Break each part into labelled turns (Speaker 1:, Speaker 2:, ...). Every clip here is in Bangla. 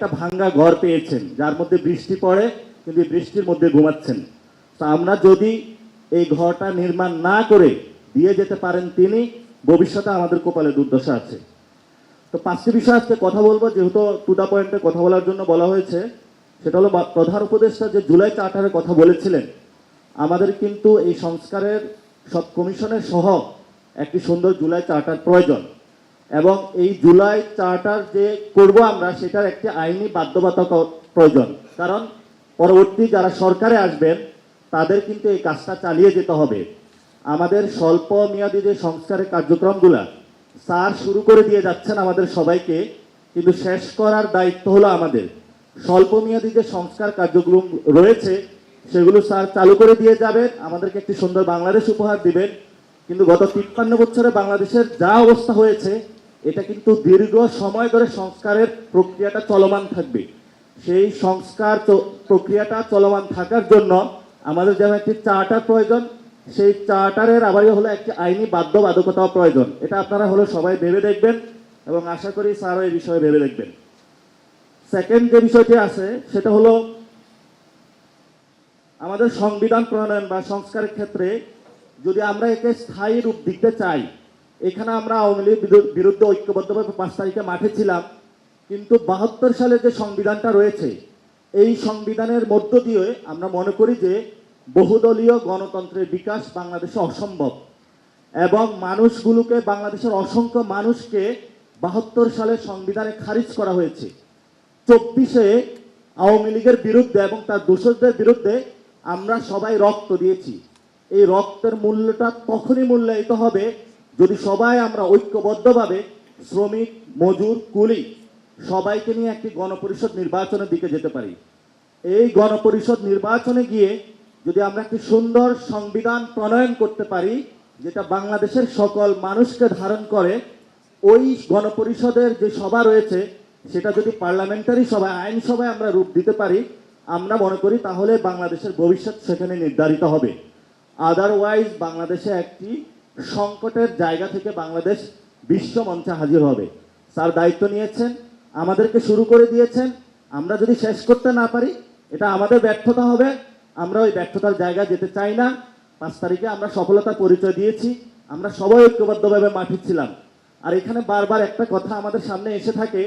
Speaker 1: একটা ভাঙ্গা ঘর পেয়েছেন, যার মধ্যে বৃষ্টি পড়ে, কিন্তু বৃষ্টির মধ্যে ঘুমাচ্ছেন। তা আমরা যদি এই ঘরটা নির্মাণ না করে দিয়ে যেতে পারেন তিনি, ভবিষ্যতে আমাদের কপালে দুর্দশা আছে। তো পাঁচটি বিষয় আজকে কথা বলব, যেহেতু টু দা পয়েন্টে কথা বলার জন্য বলা হয়েছে। সেটা হলো প্রধান উপদেষ্টা যে জুলাই চার্টারের কথা বলেছিলেন, আমাদের কিন্তু এই সংস্কারের সব কমিশনের সহ একটি সুন্দর জুলাই চার্টার প্রয়োজন। এবং এই জুলাই চার্টার যে করব আমরা, সেটার একটি আইনি বাধ্যবাধকতা প্রয়োজন। কারণ পরবর্তী যারা সরকারে আসবেন, তাদের কিন্তু এই কাজটা চালিয়ে যেতে হবে। আমাদের স্বল্প মেয়াদী যে সংস্কারের কার্যক্রমগুলা, স্যার শুরু করে দিয়ে যাচ্ছেন আমাদের সবাইকে, কিন্তু শেষ করার দায়িত্ব হলো আমাদের। স্বল্প মেয়াদী যে সংস্কার কার্যক্রম রয়েছে, সেগুলো স্যার চালু করে দিয়ে যাবেন, আমাদেরকে একটি সুন্দর বাংলাদেশ উপহার দিবেন। কিন্তু গত তিপ্পান্ন বছরে বাংলাদেশের যা অবস্থা হয়েছে এটা কিন্তু দীর্ঘ সময় ধরে সংস্কারের প্রক্রিয়াটা চলমান থাকবে। সেই সংস্কার প্রক্রিয়াটা চলমান থাকার জন্য আমাদের যেমন একটি চার্টার প্রয়োজন, সেই চার্টারের আবারই হলো একটি আইনি বাধ্যবাধকতা প্রয়োজন। এটা আপনারা হলো সবাই ভেবে দেখবেন এবং আশা করি স্যারও এই বিষয়ে ভেবে দেখবেন। সেকেন্ড যে বিষয়টি আছে, সেটা হলো আমাদের সংবিধান প্রণয়ন বা সংস্কারের ক্ষেত্রে যদি আমরা একে স্থায়ী রূপ দিতে চাই এখানে আমরা আওয়ামী বিরু- বিরুদ্ধে ঐক্যবদ্ধভাবে পাঁচ তারিখে মাঠে ছিলাম, কিন্তু বাহাত্তর সালে যে সংবিধানটা রয়েছে, এই সংবিধানের মধ্য দিয়ে আমরা মনে করি যে বহুদলীয় গণতন্ত্রের বিকাশ বাংলাদেশে অসম্ভব এবং মানুষগুলোকে, বাংলাদেশের অসংখ্য মানুষকে বাহাত্তর সালে সংবিধানে খারিজ করা হয়েছে। চব্বিশে আওয়ামী লীগের বিরুদ্ধে এবং তার দোষকদের বিরুদ্ধে আমরা সবাই রক্ত দিয়েছি। এই রক্তের মূল্যটা তখনই মূল্যায়িত হবে যদি সবাই আমরা ঐক্যবদ্ধভাবে শ্রমিক, মজুর, কুলি সবাইকে নিয়ে একটি গণপরিষদ নির্বাচনের দিকে যেতে পারি, এই গণপরিষদ নির্বাচনে গিয়ে যদি আমরা একটি সুন্দর সংবিধান প্রণয়ন করতে পারি, যেটা বাংলাদেশের সকল মানুষকে ধারণ করে, ওই গণপরিষদের যে সভা রয়েছে, সেটা যদি পার্লামেন্টারি সভায় আইন সভায় আমরা রূপ দিতে পারি, আমরা মনে করি তাহলে বাংলাদেশের ভবিষ্যৎ সেখানে নির্ধারিত হবে। আদারওয়াইজ বাংলাদেশে একটি সংকটের জায়গা থেকে বাংলাদেশ বিশ্ব মঞ্চে হাজির হবে। স্যার দায়িত্ব নিয়েছেন, আমাদেরকে শুরু করে দিয়েছেন। আমরা যদি শেষ করতে না পারি, এটা আমাদের ব্যর্থতা হবে। আমরা ওই ব্যর্থতার জায়গায় যেতে চাই না। পাঁচ তারিখে আমরা সফলতার পরিচয় দিয়েছি। আমরা সবাই ঐক্যবদ্ধভাবে মাঠে ছিলাম। আর এখানে বারবার একটা কথা আমাদের সামনে এসে থাকে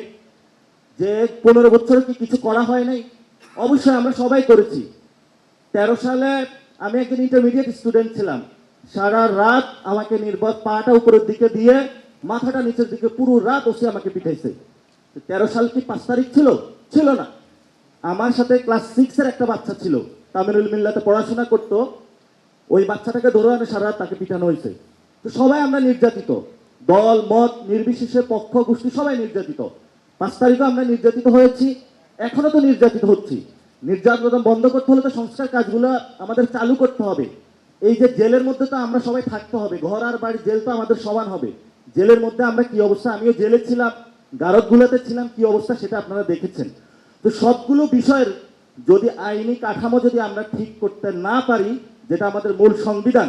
Speaker 1: যে, পনেরো বছরে কি কিছু করা হয় নাই? অবশ্যই আমরা সবাই করেছি। তেরো সালে আমি একজন ইন্টারমিডিয়েট স্টুডেন্ট ছিলাম। সারা রাত আমাকে নির্বাক পাটা উপরের দিকে দিয়ে, মাথাটা নিচের দিকে পুরো রাত ওসে আমাকে পিঠাইছে তেরো সাল কি পাঁচ তারিখ ছিল? ছিল না। আমার সাথে ক্লাস সিক্সের একটা বাচ্চা ছিল। তামিরুল মিল্লাতে পড়াশোনা করতো। ওই বাচ্চাটাকে ধরে আনে সারা রাত তাকে পিটানো হয়েছে। তো সবাই আমরা নির্যাতিত। দল, মত, নির্বিশেষে পক্ষ, গোষ্ঠী সবাই নির্যাতিত। পাঁচ তারিখও আমরা নির্যাতিত হয়েছি। এখনও তো নির্যাতিত হচ্ছি। নির্যাতন বন্ধ করতে হলে তো সংস্কার কাজগুলো আমাদের চালু করতে হবে। এই যে জেলের মধ্যে তো আমরা সবাই থাকতে হবে, ঘর আর বাড়ি, জেল তো আমাদের সমান হবে। জেলের মধ্যে আমরা কি অবস্থা? আমিও জেলে ছিলাম, গারদগুলোতে ছিলাম, কি অবস্থা সেটা আপনারা দেখেছেন। তো সবগুলো বিষয়ের যদি আইনি কাঠামো যদি আমরা ঠিক করতে না পারি, যেটা আমাদের মূল সংবিধান